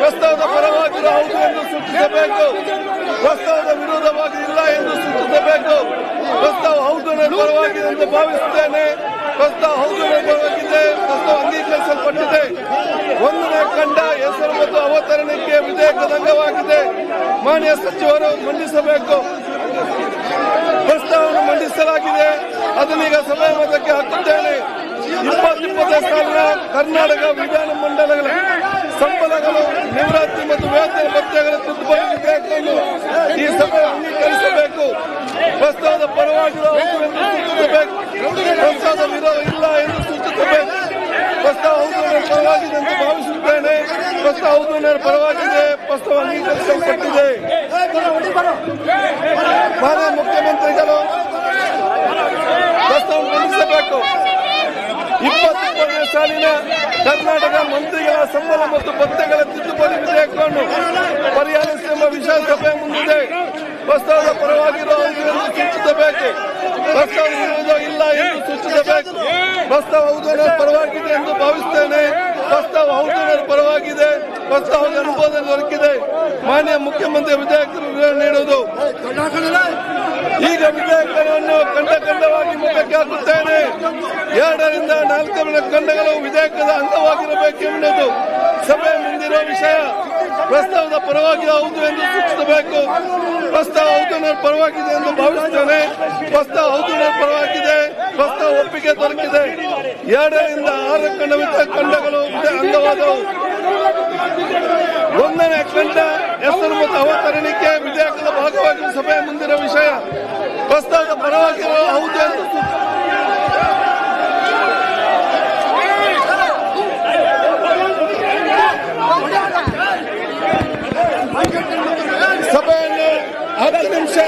ಪ್ರಸ್ತಾವದ ಪರವಾಗಿ ಹೌದು ಎಂದು ಸೂಚಿಸಬೇಕು ಪ್ರಸ್ತಾವದ ವಿರೋಧವಾಗಿ ಇಲ್ಲ ಎಂದು ಸೂಚಿಸಬೇಕು ಪ್ರಸ್ತಾವ ಹೌದು ಪರವಾಗಿದೆ ಎಂದು ಭಾವಿಸುತ್ತೇನೆ. ಪ್ರಸ್ತಾವ ಹೌದು ಪರವಾಗಿದೆ ಪ್ರಸ್ತಾವ ಅಂಗೀಕರಿಸಲ್ಪಟ್ಟಿದೆ. ಒಂದನೇ ಕಂಡ ಹೆಸರು ಮತ್ತು ಅವತರಣಕ್ಕೆ ವಿಧೇಯಕದ ಅಂಗವಾಗಿದೆ. ಮಾನ್ಯ ಸಚಿವರು ಮಂಡಿಸಬೇಕು. ಪ್ರಸ್ತಾವವನ್ನು ಮಂಡಿಸಲಾಗಿದೆ. ಅದನ್ನೀಗ ಮತಕ್ಕೆ ಹಾಕುತ್ತೇನೆ ಸಾಲಿನ ಕರ್ನಾಟಕ ವಿಧಾನಮಂಡಲಗಳ ಸಂಬಳಗಳು, ನಿವೃತ್ತಿ ಮತ್ತು ವೇತನ ಭತ್ಯೆಗಳ ತಿದ್ದುಪಡಿ ವಿಧೇಯಕವನ್ನು ಈ ಸಭೆ ಅಂಗೀಕರಿಸಬೇಕು. ಪ್ರಸ್ತಾವದ ಪರವಾಗಿ ಸೂಚಿಸಬೇಕು. ಪ್ರಸ್ತಾವದ ವಿರೋಧ ಇಲ್ಲ ಎಂದು ಸೂಚಿಸಬೇಕು. ಪ್ರಸ್ತಾವ ನನ್ನ ಪರವಾಗಿದೆ ಎಂದು ಭಾವಿಸುತ್ತೇನೆ. ಪ್ರಸ್ತಾವ ನನ್ನ ಪರವಾಗಿದೆ. ಪ್ರಸ್ತಾವ ಅಂಗೀಕರಿಸಲ್ಪಟ್ಟಿದೆ ಮಾನ್ಯ ಮುಖ್ಯಮಂತ್ರಿಗಳು ಪ್ರಸ್ತಾವ ಮಂಡಿಸಬೇಕು ಇಪ್ಪತ್ತೊಂದನೇ ಸಾಲಿನ ಕರ್ನಾಟಕ ಮಂತ್ರಿಗಳ ಸಂಬಳ ಮತ್ತು ಭತ್ತೆಗಳ ತಿದ್ದುಪಡಿ ವಿಧೇಯಕವನ್ನು ಪರಿಹರಿಸುವ ವಿಷಯ ಸಭೆ ಮುಂದಿದೆ. ಪ್ರಸ್ತಾವದ ಪರವಾಗಿರುವ ಸೂಚಿಸಬೇಕು? ಪ್ರಸ್ತಾವ ಇರುವುದೋ ಇಲ್ಲ ಎಂದು ಸೂಚಿಸಬೇಕು. ಪ್ರಸ್ತಾವ ಹೌದು ಪರವಾಗಿದೆ ಎಂದು ಭಾವಿಸುತ್ತೇನೆ ಪ್ರಸ್ತಾವ ಹೌದು ಪರವಾಗಿದೆ. ಪ್ರಸ್ತಾವದ ಅನುಮೋದನೆ ದೊರಕಿದೆ ಮಾನ್ಯ ಮುಖ್ಯಮಂತ್ರಿ ವಿಧೇಯಕರು ನೀಡುವುದು. ಈಗ ವಿಧೇಯಕವನ್ನು ಖಂಡ ಖಂಡವಾಗಿ ಮುಖಕ್ಕೆ ಹಾಕುತ್ತೇನೆ. ಎರಡರಿಂದ ನಾಲ್ಕು ಖಂಡಗಳು ವಿಧೇಯಕದ ಅಂಗವಾಗಿರಬೇಕೆಂಬುದು ಸಭೆ ಮುಂದಿರುವ ವಿಷಯ. ಪ್ರಸ್ತಾವದ ಪರವಾಗಿ ಹೌದು ಎಂದು ಸೂಚಿಸಬೇಕು. ಪ್ರಸ್ತಾವ ಹೌದು ಪರವಾಗಿದೆ ಎಂದು ಭಾವಿಸುತ್ತೇನೆ. ಪ್ರಸ್ತಾವ ಹೌದು ಪರವಾಗಿದೆ. ಪ್ರಸ್ತಾವ ಒಪ್ಪಿಗೆ ದೊರಕಿದೆ. ಎರಡರಿಂದ ಆರು ಖಂಡ ಖಂಡಗಳು ಅಂಗವಾದವು. ಒಂದನೇ ಖಂಡ ಹೆಸರು ಮತ್ತು ಅವತರಣಿಕೆ ವಿಧೇಯಕದ ಭಾಗವಾಗಿ ಸಭೆ ಮುಂದಿರುವ ವಿಷಯ. ಪ್ರಸ್ತಾವದ ಪರವಾಗಿರುವ ಹೌದು ಎಂದು ಸೂಚಿ- ಸಭೆಯನ್ನು ಹತ್ತು ನಿಮಿಷ